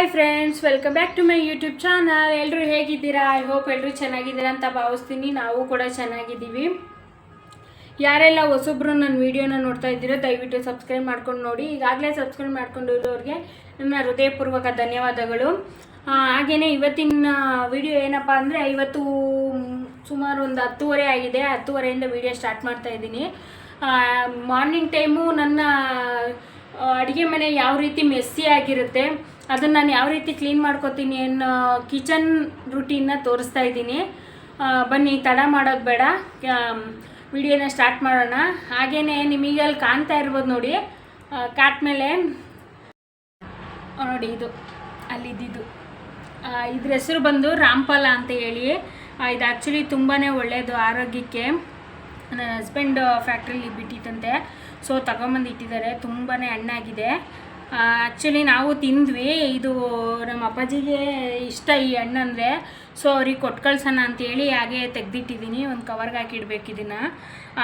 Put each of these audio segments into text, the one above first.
Hi friends welcome back to my YouTube channel ಎಲ್ಲರೂ ಹೇಗಿದ್ದೀರಾ? I hope ಎಲ್ಲರೂ ಚೆನ್ನಾಗಿದ್ದೀರಾ ಅಂತ ಭಾವಿಸ್ತೀನಿ. ನಾವು ಕೂಡ ಚೆನ್ನಾಗಿದ್ದೀವಿ. ಯಾರೆಲ್ಲ ಹೊಸೊಬ್ರು ನನ್ನ ವೀಡಿಯೋನ ನೋಡ್ತಾ ಇದ್ದೀರೋ ದಯವಿಟ್ಟು ಸಬ್ಸ್ಕ್ರೈಬ್ ಮಾಡ್ಕೊಂಡು ನೋಡಿ. ಈಗಾಗಲೇ ಸಬ್ಸ್ಕ್ರೈಬ್ ಮಾಡ್ಕೊಂಡಿರೋರಿಗೆ ನನ್ನ ಹೃದಯಪೂರ್ವಕ ಧನ್ಯವಾದಗಳು. ಹಾಗೆಯೇ ಇವತ್ತಿನ ವಿಡಿಯೋ ಏನಪ್ಪ ಅಂದರೆ ಇವತ್ತು ಸುಮಾರು ಒಂದು ಹತ್ತುವರೆ ಆಗಿದೆ. ಹತ್ತುವರೆಯಿಂದ ವಿಡಿಯೋ ಸ್ಟಾರ್ಟ್ ಮಾಡ್ತಾ ಇದ್ದೀನಿ. ಮಾರ್ನಿಂಗ್ ಟೈಮು ನನ್ನ ಅಡುಗೆ ಮನೆ ಯಾವ ರೀತಿ ಮೆಸ್ಸಿ ಆಗಿರುತ್ತೆ ಅದನ್ನು ನಾನು ಯಾವ ರೀತಿ ಕ್ಲೀನ್ ಮಾಡ್ಕೋತೀನಿ ಅನ್ನೋ ಕಿಚನ್ ರುಟೀನ್ನ ತೋರಿಸ್ತಾ ಇದ್ದೀನಿ. ಬನ್ನಿ ತಡ ಮಾಡೋದು ಬೇಡ. ವಿಡಿಯೋನ ಸ್ಟಾರ್ಟ್ ಮಾಡೋಣ. ಹಾಗೆಯೇ ನಿಮಗೆ ಅಲ್ಲಿ ಕಾಣ್ತಾ ಇರ್ಬೋದು ನೋಡಿ. ಕಾಟ್ ಮೇಲೆ ನೋಡಿ ಇದು ಅಲ್ಲಿದ್ದಿದ್ದು. ಆ, ಇದ್ರ ಹೆಸರು ಬಂದು ರಾಮ್ಫಲ ಅಂತ ಹೇಳಿ. ಇದು ಆ್ಯಕ್ಚುಲಿ ತುಂಬಾ ಒಳ್ಳೆಯದು ಆರೋಗ್ಯಕ್ಕೆ. ನನ್ನ ಹಸ್ಬೆಂಡ್ ಫ್ಯಾಕ್ಟ್ರಿಲಿ ಬಿಟ್ಟಿತ್ತಂತೆ ಸೊ ತಗೊಂಬಂದು ಇಟ್ಟಿದ್ದಾರೆ. ತುಂಬಾ ಹಣ್ಣಾಗಿದೆ. ಆ್ಯಕ್ಚುಲಿ ನಾವು ತಿಂದ್ವಿ. ಇದು ನಮ್ಮ ಅಪ್ಪಾಜಿಗೆ ಇಷ್ಟ ಈ ಹಣ್ಣಂದರೆ ಸೊ ಅವ್ರಿಗೆ ಕೊಟ್ಟು ಕಳ್ಸೋಣ ಅಂತೇಳಿ ಹಾಗೆ ತೆಗ್ದಿಟ್ಟಿದ್ದೀನಿ. ಒಂದು ಕವರ್ಗೆ ಹಾಕಿಡ್ಬೇಕು ಇದನ್ನು.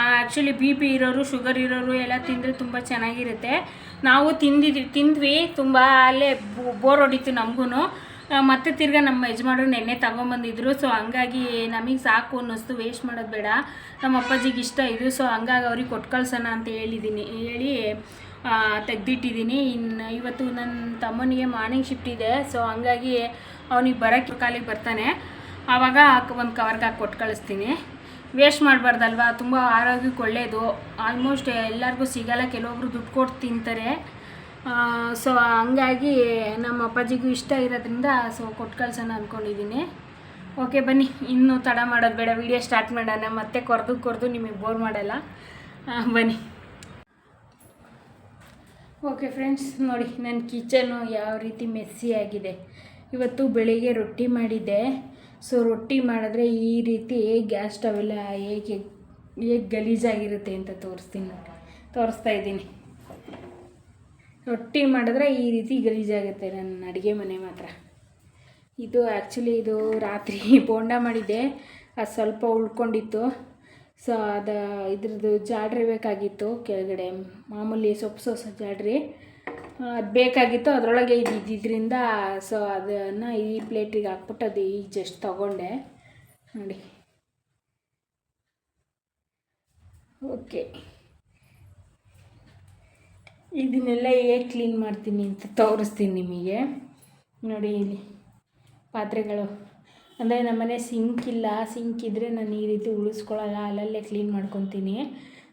ಆ್ಯಕ್ಚುಲಿ ಬಿ ಪಿ ಇರೋರು ಶುಗರ್ ಇರೋರು ಎಲ್ಲ ತಿಂದರೆ ತುಂಬ ಚೆನ್ನಾಗಿರುತ್ತೆ. ನಾವು ತಿಂದಿದ್ವಿ, ತಿಂದ್ವಿ. ತುಂಬ ಅಲ್ಲೇ ಬೋರ್ ಹೊಡಿತು ನಮಗೂ ಮತ್ತೆ ತಿರ್ಗಾ ನಮ್ಮ ಯಜಮಾನರು ನೆನ್ನೆ ತಗೊಂಬಂದಿದ್ರು. ಸೊ ಹಂಗಾಗಿ ನಮಗೆ ಸಾಕು ಅನ್ನಿಸ್ತು ವೇಸ್ಟ್ ಮಾಡೋದು ಬೇಡ. ನಮ್ಮ ಅಪ್ಪಾಜಿಗೆ ಇಷ್ಟ ಇದು. ಸೊ ಹಂಗಾಗಿ ಅವ್ರಿಗೆ ಕೊಟ್ಟು ಕಳ್ಸೋಣ ಅಂತ ಹೇಳಿದ್ದೀನಿ ಹೇಳಿ ತೆಗ್ದಿಟ್ಟಿದ್ದೀನಿ. ಇನ್ನು ಇವತ್ತು ನನ್ನ ತಮ್ಮನಿಗೆ ಮಾರ್ನಿಂಗ್ ಶಿಫ್ಟ್ ಇದೆ. ಸೊ ಹಂಗಾಗಿ ಅವನಿಗೆ ಬರೋಕ್ಕೆ ಕಾಲಿಗೆ ಬರ್ತಾನೆ. ಆವಾಗ ಒಂದು ಕವರ್ಗೆ ಹಾಕಿ ಕೊಟ್ಟು ಕಳಿಸ್ತೀನಿ. ವೇಸ್ಟ್ ಮಾಡಬಾರ್ದಲ್ವಾ? ತುಂಬ ಆರೋಗ್ಯಕ್ಕೆ ಒಳ್ಳೆಯದು ಆಲ್ಮೋಸ್ಟ್ ಎಲ್ಲರಿಗೂ ಸಿಗಲ್ಲ. ಕೆಲವೊಬ್ರು ದುಡ್ಡು ಕೊಟ್ಟು ತಿಂತಾರೆ. ಸೊ ಹಂಗಾಗಿ ನಮ್ಮ ಅಪ್ಪಾಜಿಗೂ ಇಷ್ಟ ಇರೋದ್ರಿಂದ ಸೊ ಕೊಟ್ಟು ಕಳ್ಸೋಣ ಅಂದ್ಕೊಂಡಿದ್ದೀನಿ ಓಕೆ ಬನ್ನಿ. ಇನ್ನೂ ತಡ ಮಾಡೋದು ಬೇಡ. ವಿಡಿಯೋ ಸ್ಟಾರ್ಟ್ ಮಾಡೋಣ. ಮತ್ತೆ ಕೊರೆದು ಕೊರೆದು ನಿಮಗೆ ಬೋರ್ ಮಾಡಲ್ಲ. ಬನ್ನಿ. ಓಕೆ ಫ್ರೆಂಡ್ಸ್ ನೋಡಿ ನನ್ನ ಕಿಚನು ಯಾವ ರೀತಿ ಮೆಸ್ಸಿ ಆಗಿದೆ. ಇವತ್ತು ಬೆಳಿಗ್ಗೆ ರೊಟ್ಟಿ ಮಾಡಿದ್ದೆ. ಸೊ ರೊಟ್ಟಿ ಮಾಡಿದ್ರೆ ಈ ರೀತಿ ಗ್ಯಾಸ್ ಸ್ಟವ್ ಎಲ್ಲ ಹೇಗೆ ಹೇಗೆ ಗಲೀಜಾಗಿರುತ್ತೆ ಅಂತ ತೋರಿಸ್ತೀನಿ. ನೋಡಿ ತೋರಿಸ್ತಾ ಇದ್ದೀನಿ. ರೊಟ್ಟಿ ಮಾಡಿದ್ರೆ ಈ ರೀತಿ ಗಲೀಜಾಗುತ್ತೆ ನನ್ನ ಅಡುಗೆ ಮನೆ ಮಾತ್ರ. ಇದು ಆ್ಯಕ್ಚುಲಿ ಇದು ರಾತ್ರಿ ಬೋಂಡ ಮಾಡಿದ್ದೆ. ಅದು ಸ್ವಲ್ಪ ಉಳ್ಕೊಂಡಿತ್ತು. ಸೊ ಅದು ಇದ್ರದ್ದು ಜಾಡ್ರಿ ಬೇಕಾಗಿತ್ತು ಕೆಳಗಡೆ, ಮಾಮೂಲಿ ಸೊಪ್ಪು ಸೊಸ ಜಾಡ್ರಿ. ಅದು ಬೇಕಾಗಿತ್ತು, ಅದರೊಳಗೆ ಇದು ಇದ್ದಿದ್ದರಿಂದ ಸೊ ಅದನ್ನು ಈ ಪ್ಲೇಟಿಗೆ ಹಾಕ್ಬಿಟ್ಟು ಅದು ಈಗ ಜಸ್ಟ್ ತಗೊಂಡೆ. ನೋಡಿ. ಓಕೆ. ಇದನ್ನೆಲ್ಲ ಹೇಗೆ ಕ್ಲೀನ್ ಮಾಡ್ತೀನಿ ಅಂತ ತೋರಿಸ್ತೀನಿ ನಿಮಗೆ. ನೋಡಿ ಇಲ್ಲಿ ಪಾತ್ರೆಗಳು. ಅಂದರೆ ನಮ್ಮನೆ ಸಿಂಕ್ ಇಲ್ಲ ಸಿಂಕ್ ಇದ್ದರೆ ನಾನು ಈ ರೀತಿ ಉಳಿಸ್ಕೊಳ್ಳಲ್ಲ ಅಲ್ಲಲ್ಲೇ ಕ್ಲೀನ್ ಮಾಡ್ಕೊತೀನಿ.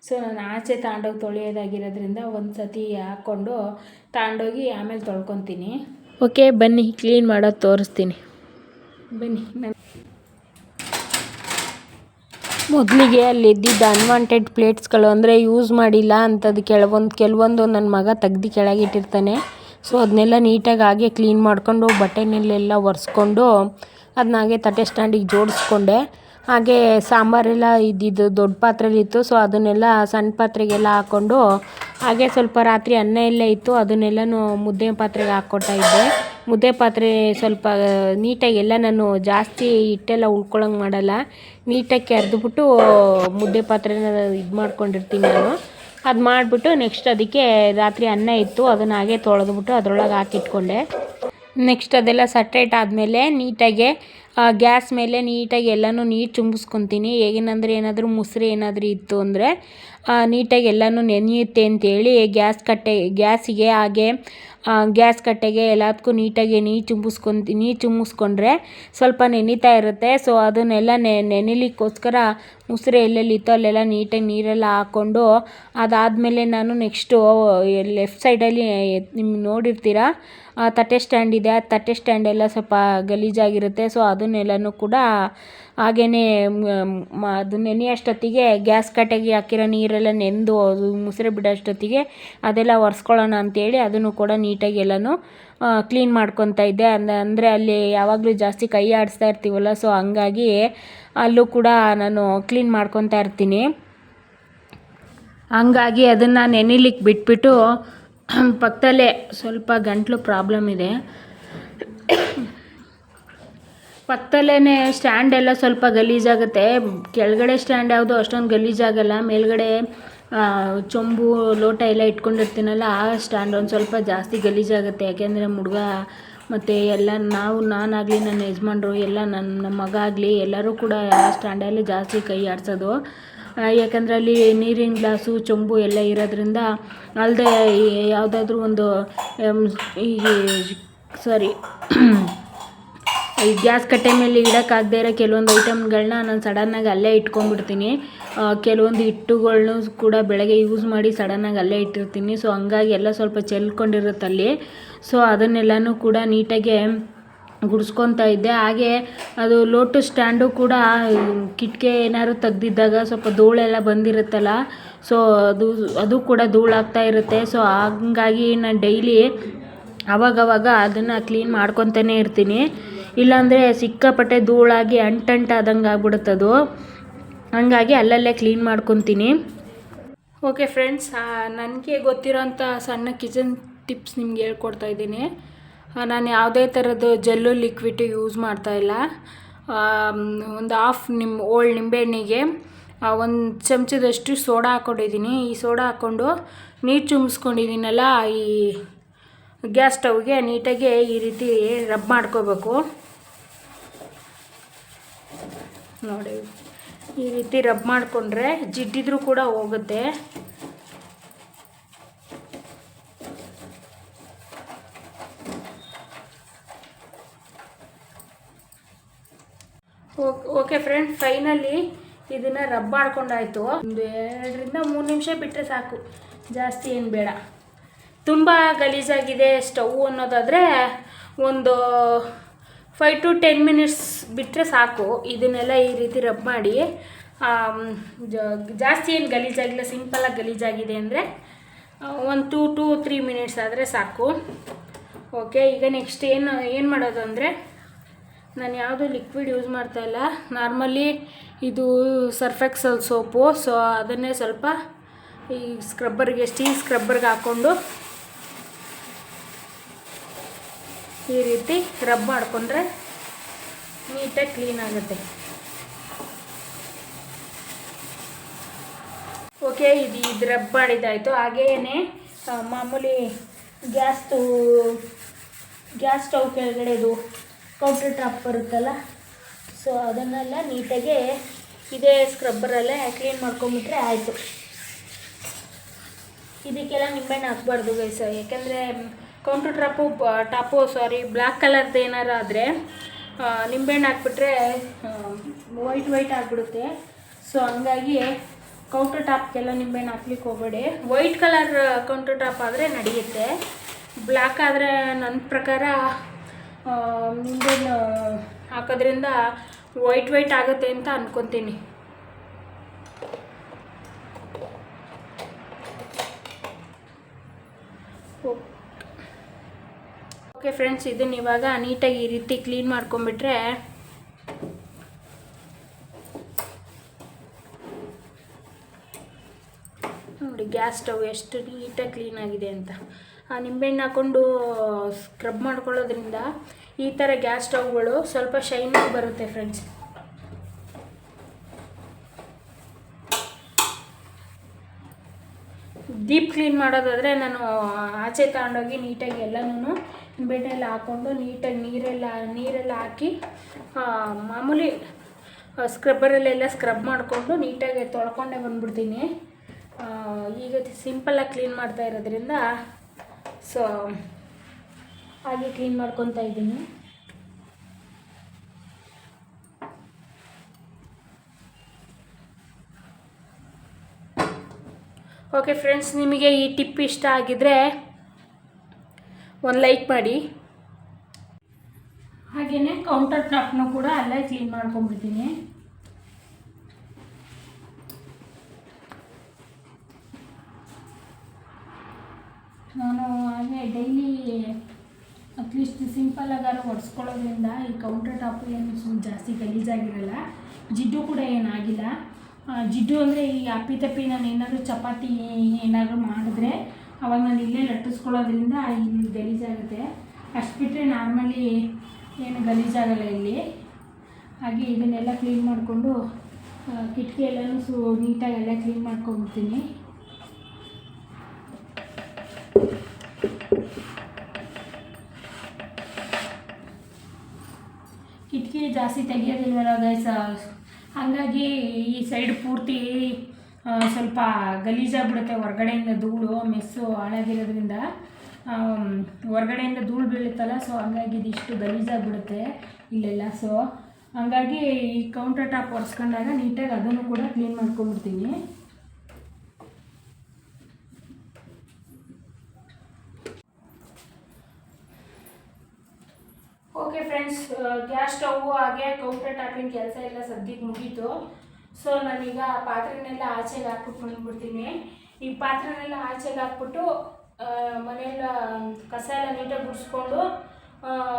ಸೊ ನಾನು ಆಚೆ ತಗೊಂಡೋಗಿ ತೊಳೆಯೋದಾಗಿರೋದ್ರಿಂದ ಒಂದು ಸತಿ ಹಾಕ್ಕೊಂಡು ತಗೊಂಡೋಗಿ ಆಮೇಲೆ ತೊಳ್ಕೊತೀನಿ. ಓಕೆ ಬನ್ನಿ ಕ್ಲೀನ್ ಮಾಡೋದು ತೋರಿಸ್ತೀನಿ. ಬನ್ನಿ ನಾನು ಮೊದಲಿಗೆ ಅಲ್ಲಿ ಇದ್ದಿದ್ದ ಅನ್ವಾಂಟೆಡ್ ಪ್ಲೇಟ್ಸ್ಗಳು ಅಂದರೆ ಯೂಸ್ ಮಾಡಿಲ್ಲ ಅಂಥದ್ದು ಕೆಲವೊಂದು ಕೆಲವೊಂದು ನನ್ನ ಮಗ ತೆಗ್ದು ಕೆಳಗಿಟ್ಟಿರ್ತಾನೆ. ಸೊ ಅದನ್ನೆಲ್ಲ ನೀಟಾಗಿ ಹಾಗೆ ಕ್ಲೀನ್ ಮಾಡಿಕೊಂಡು ಬಟ್ಟೆನಲ್ಲೆಲ್ಲ ಒರೆಸ್ಕೊಂಡು ಅದನ್ನ ಹಾಗೆ ತಟ್ಟೆ ಸ್ಟ್ಯಾಂಡಿಗೆ ಜೋಡಿಸ್ಕೊಂಡೆ. ಹಾಗೆ ಸಾಂಬಾರೆಲ್ಲ ಇದ್ದಿದ್ದು ದೊಡ್ಡ ಪಾತ್ರೆಲಿತ್ತು ಸೊ ಅದನ್ನೆಲ್ಲ ಸಣ್ಣ ಪಾತ್ರೆಗೆಲ್ಲ ಹಾಕ್ಕೊಂಡು ಹಾಗೆ ಸ್ವಲ್ಪ ರಾತ್ರಿ ಅನ್ನ ಎಲ್ಲ ಇತ್ತು. ಅದನ್ನೆಲ್ಲನೂ ಮುದ್ದೆ ಪಾತ್ರೆಗೆ ಹಾಕ್ಕೊಡ್ತಾ ಇದ್ದೆ. ಮುದ್ದೆ ಪಾತ್ರೆ ಸ್ವಲ್ಪ ನೀಟಾಗಿ ಎಲ್ಲ ನಾನು ಜಾಸ್ತಿ ಹಿಟ್ಟೆಲ್ಲ ಉಳ್ಕೊಳ್ಳೋಂಗೆ ಮಾಡಲ್ಲ. ನೀಟಾಗಿ ಕೆರೆದ್ಬಿಟ್ಟು ಮುದ್ದೆ ಪಾತ್ರೆನ ಇದು ಮಾಡ್ಕೊಂಡಿರ್ತೀನಿ ನಾನು. ಅದು ಮಾಡಿಬಿಟ್ಟು ನೆಕ್ಸ್ಟ್ ಅದಕ್ಕೆ ರಾತ್ರಿ ಅನ್ನ ಇತ್ತು, ಅದನ್ನು ಹಾಗೆ ತೊಳೆದ್ಬಿಟ್ಟು ಅದರೊಳಗೆ ಹಾಕಿಟ್ಕೊಂಡೆ. ನೆಕ್ಸ್ಟ್ ಅದೆಲ್ಲ ಸಟ್ರೇಟ್ ಆದಮೇಲೆ ನೀಟಾಗೆ ಗ್ಯಾಸ್ ಮೇಲೆ ನೀಟಾಗಿ ಎಲ್ಲನೂ ನೀರು ಚುಂಬಿಸ್ಕೊತೀನಿ. ಹೇಗೇನಂದ್ರೆ ಏನಾದರೂ ಮುಸ್ರೆ ಏನಾದರೂ ಇತ್ತು ಅಂದರೆ ನೀಟಾಗಿ ಎಲ್ಲನೂ ನೆನೆಯುತ್ತೆ ಅಂತೇಳಿ ಗ್ಯಾಸ್ ಕಟ್ಟೆ, ಗ್ಯಾಸಿಗೆ ಹಾಗೆ ಗ್ಯಾಸ್ ಕಟ್ಟೆಗೆ ಎಲ್ಲದಕ್ಕೂ ನೀಟಾಗಿ ನೀರು ಚುಂಬಿಸ್ಕೊಂತ ನೀರು ಚುಮ್ಮಿಸ್ಕೊಂಡ್ರೆ ಸ್ವಲ್ಪ ನೆನೀತಾ ಇರುತ್ತೆ. ಸೊ ಅದನ್ನೆಲ್ಲ ನೆನಿಲಿಕ್ಕೋಸ್ಕರ ಮುಸ್ರೆ ಎಲ್ಲೆಲ್ಲಿತ್ತೋ ಅಲ್ಲೆಲ್ಲ ನೀಟಾಗಿ ನೀರೆಲ್ಲ ಹಾಕ್ಕೊಂಡು ಅದಾದಮೇಲೆ ನಾನು ನೆಕ್ಸ್ಟು ಲೆಫ್ಟ್ ಸೈಡಲ್ಲಿ ನಿಮ್ಗೆ ನೋಡಿರ್ತೀರ ತಟ್ಟೆ ಸ್ಟ್ಯಾಂಡ್ ಇದೆ. ಆ ತಟ್ಟೆ ಸ್ಟ್ಯಾಂಡೆಲ್ಲ ಸ್ವಲ್ಪ ಗಲೀಜಾಗಿರುತ್ತೆ. ಸೊ ಅದನ್ನೆಲ್ಲನೂ ಕೂಡ ಹಾಗೇ ಅದು ನೆನೆಯೋಷ್ಟೊತ್ತಿಗೆ ಗ್ಯಾಸ್ ಕಟ್ಟೆಗೆ ಹಾಕಿರೋ ನೀರೆಲ್ಲ ನೆಂದು ಅದು ಮುಸುರೆ ಬಿಡೋಷ್ಟೊತ್ತಿಗೆ ಅದೆಲ್ಲ ಒರೆಸ್ಕೊಳ್ಳೋಣ ಅಂತೇಳಿ ಅದನ್ನು ಕೂಡ ನೀಟಾಗಿ ಎಲ್ಲನೂ ಕ್ಲೀನ್ ಮಾಡ್ಕೊತಾ ಇದ್ದೆ. ಅಂದ, ಅಂದರೆ ಅಲ್ಲಿ ಯಾವಾಗಲೂ ಜಾಸ್ತಿ ಕೈ ಆಡಿಸ್ತಾ ಇರ್ತೀವಲ್ಲ, ಸೊ ಹಂಗಾಗಿ ಅಲ್ಲೂ ಕೂಡ ನಾನು ಕ್ಲೀನ್ ಮಾಡ್ಕೊತಾ ಇರ್ತೀನಿ. ಹಂಗಾಗಿ ಅದನ್ನು ನೆನಿಲಿಕ್ಕೆ ಬಿಟ್ಬಿಟ್ಟು ಪಕ್ಕದಲ್ಲೇ ಸ್ವಲ್ಪ ಗಂಟಲು ಪ್ರಾಬ್ಲಮ್ ಇದೆ. ಪಕ್ಕದಲ್ಲೇ ಸ್ಟ್ಯಾಂಡ್ ಎಲ್ಲ ಸ್ವಲ್ಪ ಗಲೀಜಾಗುತ್ತೆ. ಕೆಳಗಡೆ ಸ್ಟ್ಯಾಂಡ್ ಯಾವುದು ಅಷ್ಟೊಂದು ಗಲೀಜಾಗಲ್ಲ, ಮೇಲ್ಗಡೆ ಚೊಂಬು, ಲೋಟ ಎಲ್ಲ ಇಟ್ಕೊಂಡಿರ್ತೀನಲ್ಲ, ಆ ಸ್ಟ್ಯಾಂಡ್ ಒಂದು ಸ್ವಲ್ಪ ಜಾಸ್ತಿ ಗಲೀಜಾಗುತ್ತೆ. ಯಾಕೆಂದರೆ ಹುಡುಗ ಮತ್ತು ಎಲ್ಲ ನಾವು, ನಾನಾಗಲಿ, ನನ್ನ ಯಜಮಾನ್ರು, ಎಲ್ಲ ನನ್ನ ನಮ್ಮ ಮಗ ಆಗಲಿ, ಎಲ್ಲರೂ ಕೂಡ ಆ ಸ್ಟ್ಯಾಂಡಲ್ಲೇ ಜಾಸ್ತಿ ಕೈ ಆಡಿಸೋದು. ಯಾಕಂದರೆ ಅಲ್ಲಿ ನೀರಿನ ಗ್ಲಾಸು, ಚೊಂಬು ಎಲ್ಲ ಇರೋದ್ರಿಂದ ಅಲ್ಲದೆ ಯಾವುದಾದ್ರೂ ಒಂದು ಸಾರಿ ಈ ಗ್ಯಾಸ್ ಕಟ್ಟೆ ಮೇಲೆ ಇಡೋಕ್ಕಾಗದೇ ಇರೋ ಕೆಲವೊಂದು ಐಟಮ್ಗಳನ್ನ ನಾನು ಸಡನ್ನಾಗಿ ಅಲ್ಲೇ ಇಟ್ಕೊಂಡ್ಬಿಡ್ತೀನಿ. ಕೆಲವೊಂದು ಹಿಟ್ಟುಗಳ್ನು ಕೂಡ ಬೆಳಗ್ಗೆ ಯೂಸ್ ಮಾಡಿ ಸಡನ್ನಾಗಿ ಅಲ್ಲೇ ಇಟ್ಟಿರ್ತೀನಿ. ಸೊ ಹಂಗಾಗಿ ಎಲ್ಲ ಸ್ವಲ್ಪ ಚೆಲ್ಕೊಂಡಿರುತ್ತಲ್ಲಿ ಸೊ ಅದನ್ನೆಲ್ಲನೂ ಕೂಡ ನೀಟಾಗೆ ಗುಡಿಸ್ಕೊತಾ ಇದ್ದೆ. ಹಾಗೆ ಅದು ಲೋಟು ಸ್ಟ್ಯಾಂಡು ಕೂಡ ಕಿಟಕಿ ಏನಾದ್ರು ತೆಗ್ದಿದ್ದಾಗ ಸ್ವಲ್ಪ ಧೂಳೆಲ್ಲ ಬಂದಿರುತ್ತಲ್ಲ ಸೊ ಅದು ಅದು ಕೂಡ ಧೂಳಾಗ್ತಾ ಇರುತ್ತೆ. ಸೊ ಹಂಗಾಗಿ ನಾನು ಡೈಲಿ ಅವಾಗವಾಗ ಅದನ್ನು ಕ್ಲೀನ್ ಮಾಡ್ಕೊತಾನೆ ಇರ್ತೀನಿ. ಇಲ್ಲಾಂದರೆ ಸಿಕ್ಕಾಪಟ್ಟೆ ಧೂಳಾಗಿ ಅಂಟಂಟಾದಂಗೆ ಆಗ್ಬಿಡುತ್ತದು. ಹಂಗಾಗಿ ಅಲ್ಲಲ್ಲೇ ಕ್ಲೀನ್ ಮಾಡ್ಕೊತೀನಿ. ಓಕೆ ಫ್ರೆಂಡ್ಸ್ ನನಗೆ ಗೊತ್ತಿರೋಂಥ ಸಣ್ಣ ಕಿಚನ್ ಟಿಪ್ಸ್ ನಿಮ್ಗೆ ಹೇಳ್ಕೊಡ್ತಾ ಇದ್ದೀನಿ. ನಾನು ಯಾವುದೇ ಥರದ್ದು ಜೆಲ್ಲು ಲಿಕ್ವಿಡ್ ಯೂಸ್ ಮಾಡ್ತಾಯಿಲ್ಲ ಒಂದು ಹಾಫ್ ನಿಮ್ಮ ಓಲ್ಡ್ ನಿಂಬೆಹಣ್ಣಿಗೆ ಒಂದು ಚಮಚದಷ್ಟು ಸೋಡಾ ಹಾಕ್ಕೊಂಡಿದ್ದೀನಿ ಈ ಸೋಡಾ ಹಾಕ್ಕೊಂಡು ನೀರು ಚುಮ್ಸ್ಕೊಂಡಿದ್ದೀನಲ್ಲ, ಈ ಗ್ಯಾಸ್ ಸ್ಟವ್ಗೆ ನೀಟಾಗಿ ಈ ರೀತಿ ರಬ್ ಮಾಡ್ಕೋಬೇಕು. ನೋಡಿ. ಈ ರೀತಿ ರಬ್ ಮಾಡಿಕೊಂಡ್ರೆ ಜಿಡ್ಡಿದ್ರೂ ಕೂಡ ಹೋಗುತ್ತೆ. ಓಕೆ ಫ್ರೆಂಡ್ ಫೈನಲಿ ಇದನ್ನು ರಬ್ ಮಾಡ್ಕೊಂಡಾಯ್ತು. ಒಂದು ಎರಡರಿಂದ ಮೂರು ನಿಮಿಷ ಬಿಟ್ಟರೆ ಸಾಕು. ಜಾಸ್ತಿ ಏನು ಬೇಡ. ತುಂಬ ಗಲೀಜಾಗಿದೆ ಸ್ಟವ್ ಅನ್ನೋದಾದರೆ ಒಂದು ಫೈವ್ ಟು ಟೆನ್ ಮಿನಿಟ್ಸ್ ಬಿಟ್ಟರೆ ಸಾಕು. ಇದನ್ನೆಲ್ಲ ಈ ರೀತಿ ರಬ್ ಮಾಡಿ ಜಾಸ್ತಿ ಏನು ಗಲೀಜಾಗಿಲ್ಲ ಸಿಂಪಲಾಗಿ ಗಲೀಜಾಗಿದೆ ಅಂದರೆ ಒಂದು ಟೂ ಟು ತ್ರೀ ಮಿನಿಟ್ಸ್ ಆದರೆ ಸಾಕು. ಓಕೆ ಈಗ ನೆಕ್ಸ್ಟ್ ಏನು ಏನು ಮಾಡೋದು ಅಂದರೆ, ನಾನು ಯಾವುದೂ ಲಿಕ್ವಿಡ್ ಯೂಸ್ ಮಾಡ್ತಾಯಿಲ್ಲ ನಾರ್ಮಲಿ ಇದು ಸರ್ಫೆಕ್ಸಲ್ ಸೋಪು ಸೊ ಅದನ್ನೇ ಸ್ವಲ್ಪ ಈ ಸ್ಕ್ರಬ್ಬರ್ಗೆ ಸ್ಟೀಲ್ ಸ್ಕ್ರಬ್ಬರ್ಗೆ ಹಾಕ್ಕೊಂಡು ಈ ರೀತಿ ರಬ್ ಮಾಡಿಕೊಂಡ್ರೆ ನೀಟಾಗಿ ಕ್ಲೀನ್ ಆಗುತ್ತೆ. ಓಕೆ, ಇದು ಇದು ರಬ್ ಮಾಡಿದ್ದಾಯಿತು ಹಾಗೆಯೇ ಮಾಮೂಲಿ ಗ್ಯಾಸ್ದು ಗ್ಯಾಸ್ ಸ್ಟವ್ ಕೆಳಗಡೆದು ಕೌಂಟರ್ ಟಾಪ್ ಬರುತ್ತಲ್ಲ ಸೊ ಅದನ್ನೆಲ್ಲ ನೀಟಾಗೆ ಇದೇ ಸ್ಕ್ರಬ್ಬರಲ್ಲೇ ಕ್ಲೀನ್ ಮಾಡ್ಕೊಂಬಿಟ್ರೆ ಆಯಿತು. ಇದಕ್ಕೆಲ್ಲ ನಿಂಬೆಹಣ್ಣು ಹಾಕ್ಬಾರ್ದು ಗೈಸ ಯಾಕೆಂದರೆ counter top top sorry black ಕಲರ್ದು ಏನಾರು ಆದರೆ ನಿಂಬೆಹಣ್ಣು ಹಾಕ್ಬಿಟ್ರೆ ವೈಟ್ ವೈಟ್ ಆಗಿಬಿಡುತ್ತೆ. ಸೊ ಹಂಗಾಗಿ ಕೌಂಟರ್ ಟಾಪ್ಗೆಲ್ಲ ನಿಂಬೆಹಣ್ಣು ಹಾಕ್ಲಿಕ್ಕೆ ಹೋಗಬೇಡಿ. ವೈಟ್ ಕಲರ್ ಕೌಂಟರ್ ಟಾಪ್ ಆದರೆ ನಡೆಯುತ್ತೆ. ಬ್ಲ್ಯಾಕ್ ಆದರೆ ನನ್ನ ಪ್ರಕಾರ ನಿಂಬೆಹಣ್ಣು ಹಾಕೋದ್ರಿಂದ ವೈಟ್ ವೈಟ್ ಆಗುತ್ತೆ ಅಂತ ಅಂದ್ಕೊತೀನಿ ಓಕೆ ಫ್ರೆಂಡ್ಸ್, ಇದನ್ನು ಇವಾಗ ನೀಟಾಗಿ ಈ ರೀತಿ ಕ್ಲೀನ್ ಮಾಡ್ಕೊಂಬಿಟ್ರೆ ನೋಡಿ, ಗ್ಯಾಸ್ ಸ್ಟವ್ ಎಷ್ಟು ನೀಟಾಗಿ ಕ್ಲೀನ್ ಆಗಿದೆ ಅಂತ. ಆ, ನಿಂಬೆಹಣ್ಣು ಹಾಕ್ಕೊಂಡು ಸ್ಕ್ರಬ್ ಮಾಡ್ಕೊಳ್ಳೋದ್ರಿಂದ ಈ ಥರ ಗ್ಯಾಸ್ ಸ್ಟವ್ಗಳು ಸ್ವಲ್ಪ ಶೈನಾಗಿ ಬರುತ್ತೆ ಫ್ರೆಂಡ್ಸ್. ಕ್ಲೀನ್ ಮಾಡೋದಾದರೆ ನಾನು ಆಚೆ ತಗೊಂಡೋಗಿ ನೀಟಾಗಿ ಎಲ್ಲನೂ ಬೆಣ್ಣೆಲ್ಲ ಹಾಕ್ಕೊಂಡು ನೀಟಾಗಿ ನೀರೆಲ್ಲ ನೀರೆಲ್ಲ ಹಾಕಿ ಮಾಮೂಲಿ ಸ್ಕ್ರಬ್ಬರಲ್ಲೆಲ್ಲ ಸ್ಕ್ರಬ್ ಮಾಡಿಕೊಂಡು ನೀಟಾಗಿ ತೊಳ್ಕೊಂಡೆ ಬಂದ್ಬಿಡ್ತೀನಿ. ಈಗ ಸಿಂಪಲ್ಲಾಗಿ ಕ್ಲೀನ್ ಮಾಡ್ತಾ ಇರೋದ್ರಿಂದ ಸೊ ಹಾಗೆ ಕ್ಲೀನ್ ಮಾಡ್ಕೊತಾ ಇದ್ದೀನಿ. ಓಕೆ ಫ್ರೆಂಡ್ಸ್, ನಿಮಗೆ ಈ ಟಿಪ್ ಇಷ್ಟ ಆಗಿದ್ರೆ ಒಂದು ಲೈಕ್ ಮಾಡಿ. ಹಾಗೆಯೇ ಕೌಂಟರ್ ಟಾಪ್ನು ಕೂಡ ಅಲ್ಲೇ ಕ್ಲೀನ್ ಮಾಡ್ಕೊಂಡ್ಬಿಡ್ತೀನಿ. ನಾನು ಹಾಗೆ ಡೈಲಿ ಅಟ್ಲೀಸ್ಟ್ ಸಿಂಪಲ್ಲಾಗಾರು ಒರೆಸ್ಕೊಳ್ಳೋದ್ರಿಂದ ಈ ಕೌಂಟರ್ ಟಾಪು ಏನು ಜಾಸ್ತಿ ಗಲೀಜಾಗಿರಲ್ಲ, ಜಿಡ್ಡು ಕೂಡ ಏನಾಗಿಲ್ಲ. ಜಿಡ್ಡು ಅಂದರೆ ಈ ಅಪ್ಪಿ ತಪ್ಪಿ ನಾನು ಏನಾದರೂ ಚಪಾತಿ ಏನಾದರೂ ಮಾಡಿದ್ರೆ ಅವಾಗ ನಾನು ಇಲ್ಲೇ ಲಟ್ಟಿಸ್ಕೊಳ್ಳೋದ್ರಿಂದ ಇಲ್ಲಿ ಗಲೀಜಾಗುತ್ತೆ. ಅಷ್ಟು ಬಿಟ್ಟರೆ ನಾರ್ಮಲಿ ಏನು ಗಲೀಜಾಗಲ್ಲ ಇಲ್ಲಿ. ಹಾಗೆ ಇದನ್ನೆಲ್ಲ ಕ್ಲೀನ್ ಮಾಡಿಕೊಂಡು ಕಿಟಕಿ ಎಲ್ಲನೂ ಸು ನೀಟಾಗಿ ಎಲ್ಲ ಕ್ಲೀನ್ ಮಾಡ್ಕೊಂಡ್ಬಿಡ್ತೀನಿ. ಕಿಟಕಿ ಜಾಸ್ತಿ ತೆಗಿಯೋದಿಲ್ವಲ್ಲ ಗೈಸ್ ಹಾಗಾಗಿ ಈ ಸೈಡ್ ಪೂರ್ತಿ ಸ್ವಲ್ಪ ಗಲೀಜಾಗ್ಬಿಡುತ್ತೆ ಹೊರಗಡೆಯಿಂದ ಧೂಳು, ಮೆಸ್ಸು ಹಾಳಾಗಿರೋದ್ರಿಂದ ಹೊರಗಡೆಯಿಂದ ಧೂಳು ಬೀಳುತ್ತಲ್ಲ ಸೊ ಹಂಗಾಗಿ ಇದಿಷ್ಟು ಗಲೀಜಾಗ್ಬಿಡುತ್ತೆ ಇಲ್ಲೆಲ್ಲ. ಸೊ ಹಂಗಾಗಿ ಈ ಕೌಂಟರ್ ಟಾಪ್ ಒರೆಸ್ಕೊಂಡಾಗ ನೀಟಾಗಿ ಅದನ್ನು ಕೂಡ ಕ್ಲೀನ್ ಮಾಡ್ಕೊಂಡ್ಬಿಡ್ತೀನಿ. ಓಕೆ ಫ್ರೆಂಡ್ಸ್ ಗ್ಯಾಸ್ ಸ್ಟವ್ ಹಾಗೆ ಕೌಂಟರ್ ಟಾಪಿನ ಕೆಲಸ ಎಲ್ಲ ಸದ್ಯಕ್ಕೆ ಮುಗೀತು. ಸೊ ನಾನೀಗ ಪಾತ್ರೆನೆಲ್ಲ ಆಚೆಗೆ ಹಾಕ್ಬಿಟ್ಟು ಬಂದ್ಬಿಡ್ತೀನಿ. ಈ ಪಾತ್ರೆನೆಲ್ಲ ಆಚೆಗೆ ಹಾಕ್ಬಿಟ್ಟು ಮನೆಯೆಲ್ಲ ಕಸ ಎಲ್ಲ ನೀಟಾಗಿ ಗುಡಿಸ್ಕೊಂಡು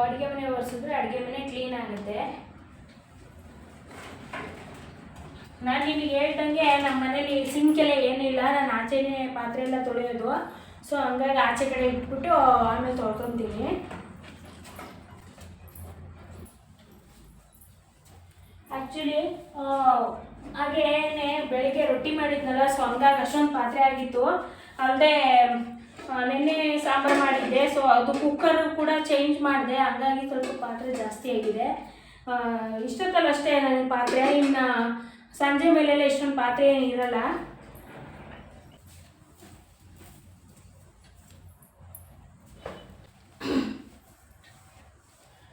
ಅಡುಗೆ ಮನೆ ಒರೆಸಿದ್ರೆ ಅಡುಗೆ ಮನೆ ಕ್ಲೀನ್ ಆಗುತ್ತೆ. ನಾನು ನಿಮಗೆ ಹೇಳ್ದಂಗೆ ನಮ್ಮ ಮನೇಲಿ ಸಿಂಕ್ ಎಲ್ಲ ಏನಿಲ್ಲ, ನಾನು ಆಚೆನೇ ಪಾತ್ರೆ ಎಲ್ಲ ತೊಳೆಯೋದು. ಸೊ ಹಂಗಾಗಿ ಆಚೆ ಕಡೆ ಇಟ್ಬಿಟ್ಟು, ಆಮೇಲೆ ತೊಳ್ಕೊತೀನಿ. ಆ್ಯಕ್ಚುಲಿ ಹಾಗೇನೆ ಬೆಳಿಗ್ಗೆ ರೊಟ್ಟಿ ಮಾಡಿದ್ನಲ್ಲ ಸೊ ಹಂಗಾಗಿ ಅಷ್ಟೊಂದು ಪಾತ್ರೆ ಆಗಿತ್ತು. ಅಲ್ಲದೆ ನಿನ್ನೆ ಸಾಂಬಾರು ಮಾಡಿದ್ದೆ ಸೊ ಅದು ಕುಕ್ಕರ್ ಕೂಡ ಚೇಂಜ್ ಮಾಡಿದೆ, ಹಂಗಾಗಿ ಸ್ವಲ್ಪ ಪಾತ್ರೆ ಜಾಸ್ತಿ ಆಗಿದೆ. ಇಷ್ಟೊತ್ತಲ್ಲಷ್ಟೇ ನನ್ನ ಪಾತ್ರೆ, ಇನ್ನು ಸಂಜೆ ಮೇಲೆಲ್ಲ ಇಷ್ಟೊಂದು ಪಾತ್ರೆ ಏನು ಇರಲ್ಲ.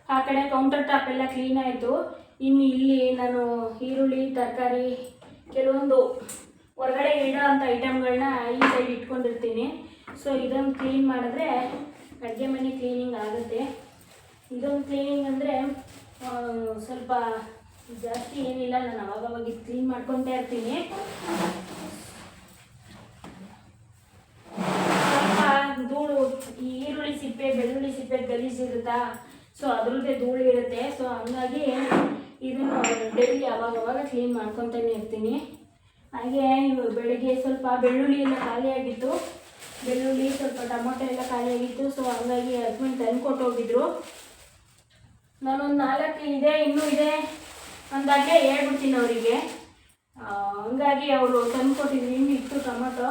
ಆ ಕಡೆ ಕೌಂಟರ್ ಟಾಪ್ ಎಲ್ಲ ಕ್ಲೀನ್ ಆಯಿತು. ಇನ್ನು ಇಲ್ಲಿ ನಾನು ಈರುಳ್ಳಿ, ತರಕಾರಿ, ಕೆಲವೊಂದು ಹೊರಗಡೆ ಇಡೋ ಅಂಥ ಐಟಮ್ಗಳನ್ನ ಈ ಸೈಡ್ ಇಟ್ಕೊಂಡಿರ್ತೀನಿ. ಸೊ ಇದೊಂದು ಕ್ಲೀನ್ ಮಾಡಿದ್ರೆ ಅಡುಗೆ ಮನೆ ಕ್ಲೀನಿಂಗ್ ಆಗುತ್ತೆ. ಇದೊಂದು ಕ್ಲೀನಿಂಗ್ ಅಂದರೆ ಸ್ವಲ್ಪ ಜಾಸ್ತಿ ಏನಿಲ್ಲ. ನಾನು ಅವಾಗವಾಗ ಇದು ಕ್ಲೀನ್ ಮಾಡ್ಕೊತಾ ಇರ್ತೀನಿ. ಸ್ವಲ್ಪ ಧೂಳು, ಈ ಈರುಳ್ಳಿ ಸಿಪ್ಪೆ, ಬೆಳ್ಳುಳ್ಳಿ ಸಿಪ್ಪೆ ಗಲೀಜಿರುತ್ತಾ? ಸೊ ಅದ್ರದ್ದೇ ಧೂಳು ಇರುತ್ತೆ. ಸೊ ಹಂಗಾಗಿ ಇದನ್ನು ಡೈಲಿ ಅವಾಗ ಅವಾಗ ಕ್ಲೀನ್ ಮಾಡ್ಕೊತಾನೆ ಇರ್ತೀನಿ. ಹಾಗೆ ಬೆಳಿಗ್ಗೆ ಸ್ವಲ್ಪ ಬೆಳ್ಳುಳ್ಳಿ ಎಲ್ಲ ಖಾಲಿಯಾಗಿತ್ತು ಬೆಳ್ಳುಳ್ಳಿ, ಸ್ವಲ್ಪ ಟೊಮೊಟೊ ಎಲ್ಲ ಖಾಲಿಯಾಗಿತ್ತು ಸೊ ಹಂಗಾಗಿ ಹಸ್ಬೆಂಡ್ ತಂದು ಕೊಟ್ಟೋಗಿದ್ರು ನಾನೊಂದು ನಾಲ್ಕು ಇದೆ, ಇನ್ನೂ ಇದೆ. ಅಂದಾಗೆ ಹೇಳ್ಬಿಡ್ತೀನಿ ಅವರಿಗೆ. ಹಂಗಾಗಿ ಅವರು ತಂದು ಕೊಟ್ಟಿದ್ರು. ಇನ್ನು ಇತ್ತು ಟೊಮೊಟೊ.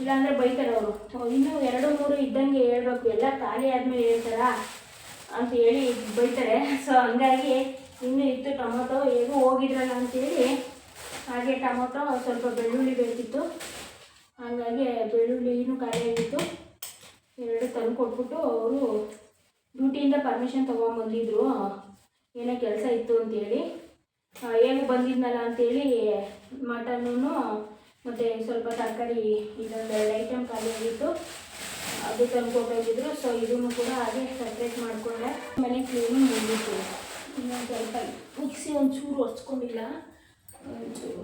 ಇಲ್ಲಾಂದರೆ ಬೈತಾರೆ ಅವರು. ಇನ್ನೂ ಎರಡು ಮೂರು ಇದ್ದಂಗೆ ಹೇಳ್ಬೇಕು. ಎಲ್ಲ ಖಾಲಿ ಆದಮೇಲೆ ಹೇಳ್ತಾರಾ ಅಂತ ಹೇಳಿ ಬೈತಾರೆ. ಸೊ ಹಂಗಾಗಿ ಇನ್ನೂ ಇತ್ತು ಟೊಮೊಟೊ ಹೇಗೂ ಹೋಗಿದ್ರಲ್ಲ ಅಂತೇಳಿ, ಹಾಗೆ ಟೊಮೊಟೊ ಸ್ವಲ್ಪ ಬೆಳ್ಳುಳ್ಳಿ ಬೇಕಿತ್ತು. ಹಾಗಾಗಿ ಬೆಳ್ಳುಳ್ಳಿನೂ ಖಾಲಿಯಾಗಿತ್ತು ಎರಡು ತಂದು ಕೊಟ್ಬಿಟ್ಟು ಅವರು ಡ್ಯೂಟಿಯಿಂದ ಪರ್ಮಿಷನ್ ತೊಗೊಂಬಂದಿದ್ರು. ಏನೋ ಕೆಲಸ ಇತ್ತು ಅಂತೇಳಿ. ಹೇಗೆ ಬಂದಿದ್ನಲ್ಲ ಅಂತೇಳಿ ಮಟನ್ನು, ಮತ್ತು ಸ್ವಲ್ಪ ತರಕಾರಿ ಇದೊಂದು ಎರಡು ಐಟಮ್ ಖಾಲಿಯಾಗಿತ್ತು ಅದು ತಂದು ಕೊಟ್ಟೋಗಿದ್ರು ಸೊ ಇದನ್ನು ಕೂಡ ಹಾಗೆ ಸಪ್ರೇಟ್ ಮಾಡಿಕೊಂಡೆ. ಮನೆ ಕ್ಲೀನಿಂಗ್ ಮುಗಿತು. ಇನ್ನೊಂದು ಮಿಕ್ಸಿ ಒಂಚೂರು ಒರೆಸ್ಕೊಂಡಿಲ್ಲ ಒಂಚೂರು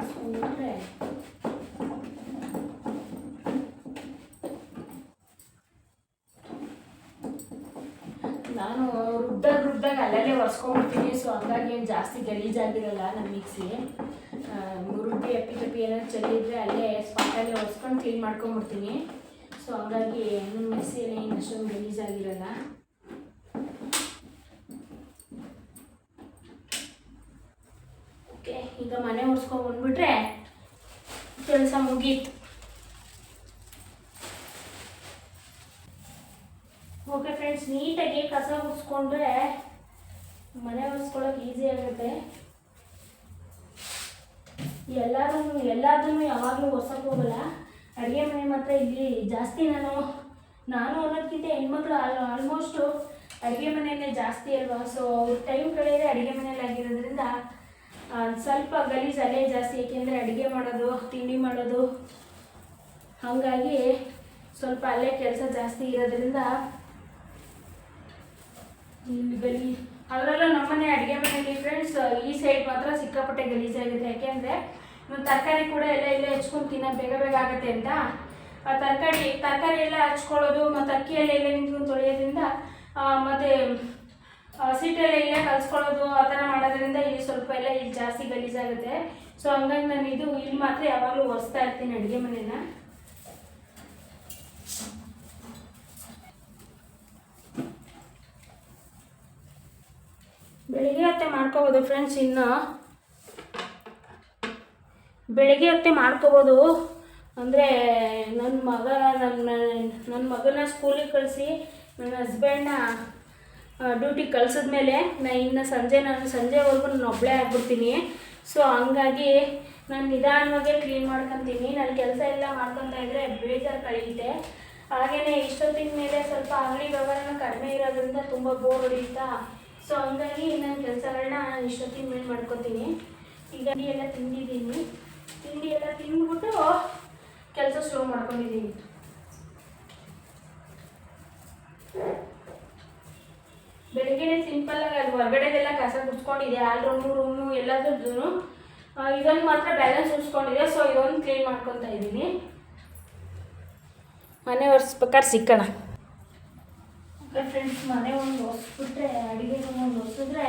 ನಾನು ರುದ್ದಾಗ ರುದ್ದಾಗ ಅಲ್ಲಲ್ಲೇ ಒರೆಸ್ಕೊಂಡ್ಬಿಡ್ತೀನಿ. ಸೊ ಹಂಗಾಗಿ ಏನು ಜಾಸ್ತಿ ಗಲೀಜಾಗಿರಲ್ಲ ನಮ್ಮ ಮಿಕ್ಸಿ ರುಬ್ಬಿ ಅಪ್ಪಿ ತಪ್ಪಿ ಏನಾದ್ರು ಚೆಲ್ಲಿದ್ರೆ ಅಲ್ಲೇ ಸ್ಪಾಟಲ್ಲೇ ಒರೆಸ್ಕೊಂಡು ಕ್ಲೀನ್ ಮಾಡ್ಕೊಂಬಿಡ್ತೀನಿ ಸೊ ಹಂಗಾಗಿ ನನ್ನ ಮಿಕ್ಸಿಯಲ್ಲಿ ಏನು ಅಷ್ಟೊಂದು ಗಲೀಜಾಗಿರಲ್ಲ ಓಕೆ ಈಗ ಮನೆ ಒರೆಸ್ಕೊಂಡು ಬಂದ್ಬಿಟ್ರೆ ಕೆಲಸ ಮುಗೀತು. ಓಕೆ ಫ್ರೆಂಡ್ಸ್ ನೀಟಾಗಿ ಕಸ ಮುಗಿಸ್ಕೊಂಡ್ರೆ ಮನೆ ಒರೆಸ್ಕೊಳ್ಳೋಕೆ ಈಸಿ ಆಗುತ್ತೆ ಎಲ್ಲರೂ ಎಲ್ಲದನ್ನು ಯಾವಾಗಲೂ ಹೊಸಕ್ ಹೋಗಲ್ಲ. ಅಡುಗೆ ಮನೆ ಮಾತ್ರ ಇಲ್ಲಿ ಜಾಸ್ತಿ ನಾನು ನಾನು ಅನ್ನೋದಕ್ಕಿಂತ ಹೆಣ್ಮಕ್ಳು ಆಲ್ ಆಲ್ಮೋಸ್ಟು ಅಡುಗೆ ಮನೆಯಲ್ಲೇ ಜಾಸ್ತಿ ಅಲ್ವಾ? ಸೊ ಅವ್ರ ಟೈಮ್ ಕಳೆಯದೆ ಅಡುಗೆ ಮನೇಲಿ ಆಗಿರೋದ್ರಿಂದ ಸ್ವಲ್ಪ ಗಲೀಜು ಅಲ್ಲೇ ಜಾಸ್ತಿ, ಏಕೆಂದರೆ ಅಡುಗೆ ಮಾಡೋದು, ತಿಂಡಿ ಮಾಡೋದು. ಹಾಗಾಗಿ ಸ್ವಲ್ಪ ಅಲ್ಲೇ ಕೆಲಸ ಜಾಸ್ತಿ ಇರೋದ್ರಿಂದ ಇಲ್ಲಿ ಗಲೀ ಅದರಲ್ಲೂ ನಮ್ಮನೆ ಅಡುಗೆ ಮನೆಯಲ್ಲಿ ಫ್ರೆಂಡ್ಸ್ ಈ ಸೈಡ್ ಮಾತ್ರ ಸಿಕ್ಕಾಪಟ್ಟೆ ಗಲೀಜಾಗುತ್ತೆ ಯಾಕೆಂದರೆ ತರಕಾರಿ ಕೂಡ ಎಲ್ಲ ಇಲ್ಲೇ ಹೆಚ್ಕೊಂಡು ತಿನ್ನೋದು ಬೇಗ ಬೇಗ ಆಗುತ್ತೆ ಅಂತ. ಆ ತರಕಾರಿ ತರಕಾರಿ ಎಲ್ಲ ಹಚ್ಕೊಳ್ಳೋದು, ಮತ್ತು ಅಕ್ಕಿಯಲ್ಲಿ ಎಲ್ಲ ನಿಂತ್ಕೊಂಡು ತೊಳೆಯೋದ್ರಿಂದ ಮತ್ತೆ ಸೀಟೆಲ್ಲ ಇಲ್ಲೇ ಕಲ್ಸ್ಕೊಳ್ಳೋದು ಆ ಥರ ಮಾಡೋದ್ರಿಂದ ಇಲ್ಲಿ ಸ್ವಲ್ಪ ಎಲ್ಲ ಇಲ್ಲಿ ಜಾಸ್ತಿ ಗಲೀಜಾಗುತ್ತೆ. ಸೊ ಹಂಗಾಗಿ ನಾನು ಇದು ಇಲ್ಲಿ ಮಾತ್ರ ಯಾವಾಗಲೂ ಒರೆಸ್ತಾ ಇರ್ತೀನಿ ಅಡುಗೆ ಮನೇನ. ಬೆಳಿಗ್ಗೆ ಹೊತ್ತೆ ಮಾಡ್ಕೋಬೋದು ಫ್ರೆಂಡ್ಸ್ ಇನ್ನು. ಬೆಳಿಗ್ಗೆ ಹೊತ್ತೆ ಮಾಡ್ಕೋಬೋದು. ಅಂದರೆ ನನ್ನ ಮಗ ನನ್ನ ನನ್ನ ಮಗನ ಸ್ಕೂಲಿಗೆ ಕಳಿಸಿ, ನನ್ನ ಹಸ್ಬೆಂಡ್ನ ಡ್ಯೂಟಿಗೆ ಕಳ್ಸಿದ್ಮೇಲೆ ನಾ ಇನ್ನು ಸಂಜೆ ನಾನು ಸಂಜೆವರೆಗೂ ನಾನು ಒಬ್ಬಳೇ ಆಗ್ಬಿಡ್ತೀನಿ. ಸೊ ಹಂಗಾಗಿ ನಾನು ನಿಧಾನವಾಗಿ ಕ್ಲೀನ್ ಮಾಡ್ಕೊತೀನಿ. ನಾನು ಕೆಲಸ ಎಲ್ಲ ಮಾಡ್ಕೊತಾ ಇದ್ದರೆ ಬೇಜಾರು ಕಳೀತೆ ಹಾಗೆಯೇ ಇಷ್ಟೊತ್ತಿನ ಮೇಲೆ ಸ್ವಲ್ಪ ಅಂಗಡಿ ವ್ಯವಹಾರನ ಕಡಿಮೆ ಇರೋದ್ರಿಂದ ತುಂಬ ಬೋರ್ ಹೊಡೆಯುತ್ತಾ? ಸೊ ಹಂಗಾಗಿ ನನ್ನ ಕೆಲಸಗಳನ್ನ ನಾನು ಇಷ್ಟೊತ್ತಿನ ಮೇಲೆ ಮಾಡ್ಕೊತೀನಿ. ಈಗ ಎಲ್ಲ ತಿಂದಿದ್ದೀನಿ. ತಿಂಡಿ ಎಲ್ಲ ತಿಂದ್ಬಿಟ್ಟು ಕೆಲಸ ಶುರು ಮಾಡ್ಕೊಂಡಿದ್ದೀನಿ. ಬೆಳಿಗ್ಗೆ ಸಿಂಪಲ್ ಆಗಿ ಅಲ್ಲಿ ಹೊರಗಡೆದೆಲ್ಲ ಕಸ ಗುಡ್ಸ್ಕೊಂಡಿದೆ ಆಲ್ ರೂಮು ರೂಮು ಎಲ್ಲದ್ರದ್ದು ಇದೊಂದು ಮಾತ್ರ ಬ್ಯಾಲೆನ್ಸ್ ಉಳಿಸ್ಕೊಂಡಿದೆ. ಸೊ ಇದೊಂದು ಕ್ಲೀನ್ ಮಾಡ್ಕೊತಾ ಇದ್ದೀನಿ. ಮನೆ ಒರೆಸ್ಬೇಕಾದ್ರೆ ಸಿಕ್ಕಣ. ಫ್ರೆಂಡ್ಸ್ ಮನೆ ಒಂದು ಒರೆಸ್ಬಿಟ್ರೆ ಅಡುಗೆ ರೂಮ್ ಒಂದು ಒರೆಸಿದ್ರೆ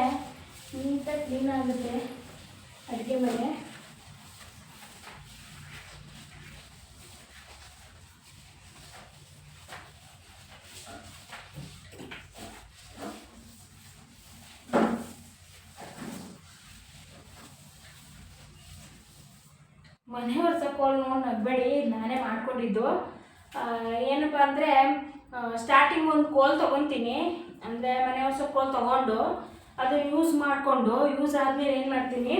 ನೀಟಾಗಿ ಕ್ಲೀನ್ ಆಗುತ್ತೆ. ಅಡುಗೆ ಮನೆ ಮನೆ ಒರ್ಸಕ್ಕೆ ಹೋಗಿ ನೋಡಿ ನಗಬೇಡಿ ಆ, ಏನಪ್ಪ ಅಂದರೆ ಸ್ಟಾರ್ಟಿಂಗ್ ಒಂದು ಕೋಲ್ ತೊಗೊತೀನಿ. ಅಂದರೆ ಮನೆ ಹೊಸ ಕೋಲ್ ತೊಗೊಂಡು ಅದು ಯೂಸ್ ಮಾಡಿಕೊಂಡು ಯೂಸ್ ಆದಮೇಲೆ ಏನು ಮಾಡ್ತೀನಿ?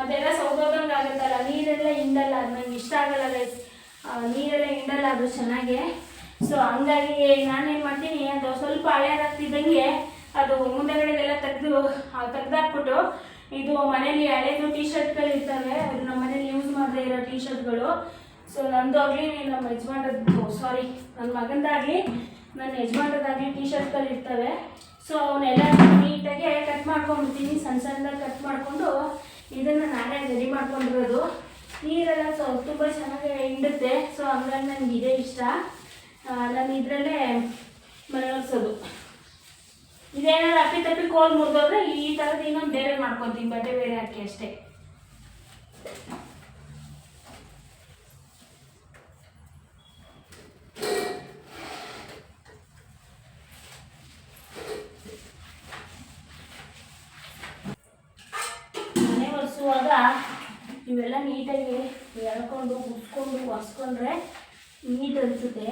ಅದೆಲ್ಲ ಸೌದೋದಂಗೆ ಆಗುತ್ತಲ್ಲ ನೀರೆಲ್ಲ ಹಿಂಡಲ್ಲ ಅದು ನಂಗೆ ಇಷ್ಟ ಆಗಲ್ಲ ಗೈಸ್ ನೀರೆಲ್ಲ ಹಿಂಡಲ್ಲ ಅದು ಚೆನ್ನಾಗಿ. ಸೊ ಹಂಗಾಗಿ ನಾನೇನು ಮಾಡ್ತೀನಿ ಅದು ಸ್ವಲ್ಪ ಹಳೆಯದಾಗ್ತಿದ್ದಂಗೆ ಅದು ಮುಂದೆಗಡೆದೆಲ್ಲ ತೆಗೆದು ತೆಗ್ದಾಕ್ಬಿಟ್ಟು ಇದು ಮನೇಲಿ ಹಳೇದು ಟಿ ಶರ್ಟ್ಗಳು ಇರ್ತವೆ ಅದು ನಮ್ಮ ಮನೇಲಿ ಯೂಸ್ ಮಾಡದೇ ಇರೋ ಟಿ ಶರ್ಟ್ಗಳು ಸೊ ನಂದು ಆಗಲಿ ನಮ್ಮ ಯಜಮಾನದ್ದು ಸಾರಿ ನನ್ನ ಮಗಂದಾಗಲಿ ನನ್ನ ಯಜಮಾನದಾಗಲಿ ಟಿ ಶರ್ಟ್ಗಳು ಇರ್ತವೆ ಸೊ ಅವನ್ನೆಲ್ಲ ನೀಟಾಗಿ ಕಟ್ ಮಾಡ್ಕೊಂಡ್ಬಿಡ್ತೀನಿ, ಸಣ್ಣ ಸಣ್ಣದಾಗಿ ಕಟ್ ಮಾಡಿಕೊಂಡು ಇದನ್ನು ನಾನೇ ರೆಡಿ ಮಾಡ್ಕೊಂಡಿರೋದು. ನೀರೆಲ್ಲ ಸೊ, ತುಂಬ ಚೆನ್ನಾಗಿ ಹಿಂಡುತ್ತೆ ಸೊ ಹಂಗಾಗಿ ನನಗೆ ಇದೇ ಇಷ್ಟ. ನಾನು ಇದರಲ್ಲೇ ಮನೆ ಒರೆಸೋದು ಇದೇನಾದ್ರು ಅಪ್ಪಿ ತಪ್ಪಿ ಕೋಲ್ ಮುರಿದೋದ್ರೆ ಈ ಥರದ್ದು ಇನ್ನೊಂದು ಬೇರೆ ಮಾಡ್ಕೊತೀನಿ ಬಟ್ಟೆ ಬೇರೆ ಹಾಕಿ ಅಷ್ಟೇ. ಮನೆ ಒರೆಸುವಾಗ ಇವೆಲ್ಲ ನೀಟಾಗಿ ಎಳ್ಕೊಂಡು ಉಸ್ಕೊಂಡು ಒರೆಸ್ಕೊಂಡ್ರೆ ನೀಟ್ ಅನಿಸುತ್ತೆ.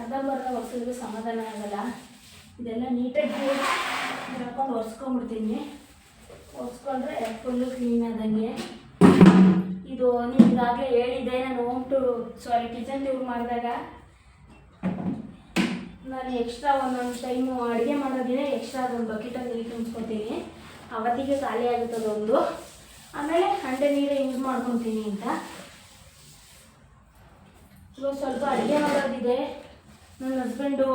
ಅರ್ಧಂಬರ್ಧ ಒರೆಸಿದ್ರೆ ಸಮಾಧಾನ ಆಗಲ್ಲ. ಇದೆಲ್ಲ ನೀಟಾಗಿ ಹಾಕೊಂಡು ಒರೆಸ್ಕೊಂಡ್ಬಿಡ್ತೀನಿ. ಒರೆಸ್ಕೊಂಡ್ರೆ ಫುಲ್ಲು ಕ್ಲೀನ್ ಆದಂಗೆ. ಇದು ನಿಮ್ಗಾಗಲೇ ಹೇಳಿದ್ದೆ, ನಾನು home to sorry kitchen tour ಮಾಡಿದಾಗ. ನಾನು ಎಕ್ಸ್ಟ್ರಾ ಒಂದೊಂದು ಟೈಮು ಅಡುಗೆ ಮಾಡೋದಿಲ್ಲ ಎಕ್ಸ್ಟ್ರಾ ಅದೊಂದು ಬಕೆಟಲ್ಲಿ ನೀರು ತುಂಬಿಸ್ಕೊತೀನಿ. ಅವತ್ತಿಗೆ ಖಾಲಿ ಆಗುತ್ತೆ ಅದೊಂದು. ಆಮೇಲೆ ಹಂಡೆ ನೀರೇ ಯೂಸ್ ಮಾಡ್ಕೊತೀನಿ ಅಂತ. ಇವಾಗ ಸ್ವಲ್ಪ ಅಡುಗೆ ಮಾಡೋದಿದೆ. ನನ್ನ ಹಸ್ಬೆಂಡು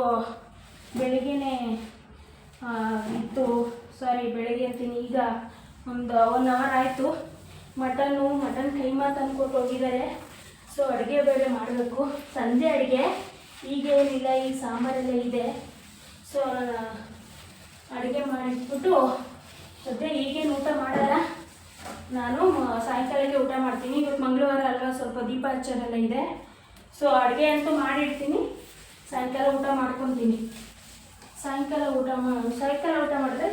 ಬೆಳಿಗ್ಗೆನೇ ಇತ್ತು. ಸಾರಿ, ಬೆಳಗ್ಗೆ ಅಂತೀನಿ. ಈಗ ಒಂದು ಒನ್ ಅವರ್ ಆಯಿತು. ಮಟನ್ನು, ಮಟನ್ ಕೈಮಾ ತಂದ್ಕೊಟ್ಟು ಹೋಗಿದ್ದಾರೆ ಸೊ ಅಡುಗೆ ಬೇರೆ ಮಾಡಬೇಕು. ಸಂಜೆ ಅಡುಗೆ. ಈಗೇನಿಲ್ಲ, ಈ ಸಾಂಬಾರೆಲ್ಲ ಇದೆ. ಸೊ ಅಡುಗೆ ಮಾಡಿಬಿಟ್ಟು ಸದ್ಯ ಈಗೇನು ಊಟ ಮಾಡಲ್ಲ. ನಾನು ಸಾಯಂಕಾಲಕ್ಕೆ ಊಟ ಮಾಡ್ತೀನಿ. ಇವತ್ತು ಮಂಗಳವಾರ ಅಲ್ವಾ, ಸ್ವಲ್ಪ ದೀಪ ಹಚ್ಚೋದೆಲ್ಲ ಇದೆ. ಸೊ ಅಡುಗೆ ಅಂತೂ ಮಾಡಿರ್ತೀನಿ ಸಾಯಂಕಾಲ ಊಟ ಮಾಡ್ಕೊತೀನಿ. ಸಾಯಂಕಾಲ ಊಟ ಸಾಯಂಕಾಲ ಊಟ ಮಾಡಿದ್ರೆ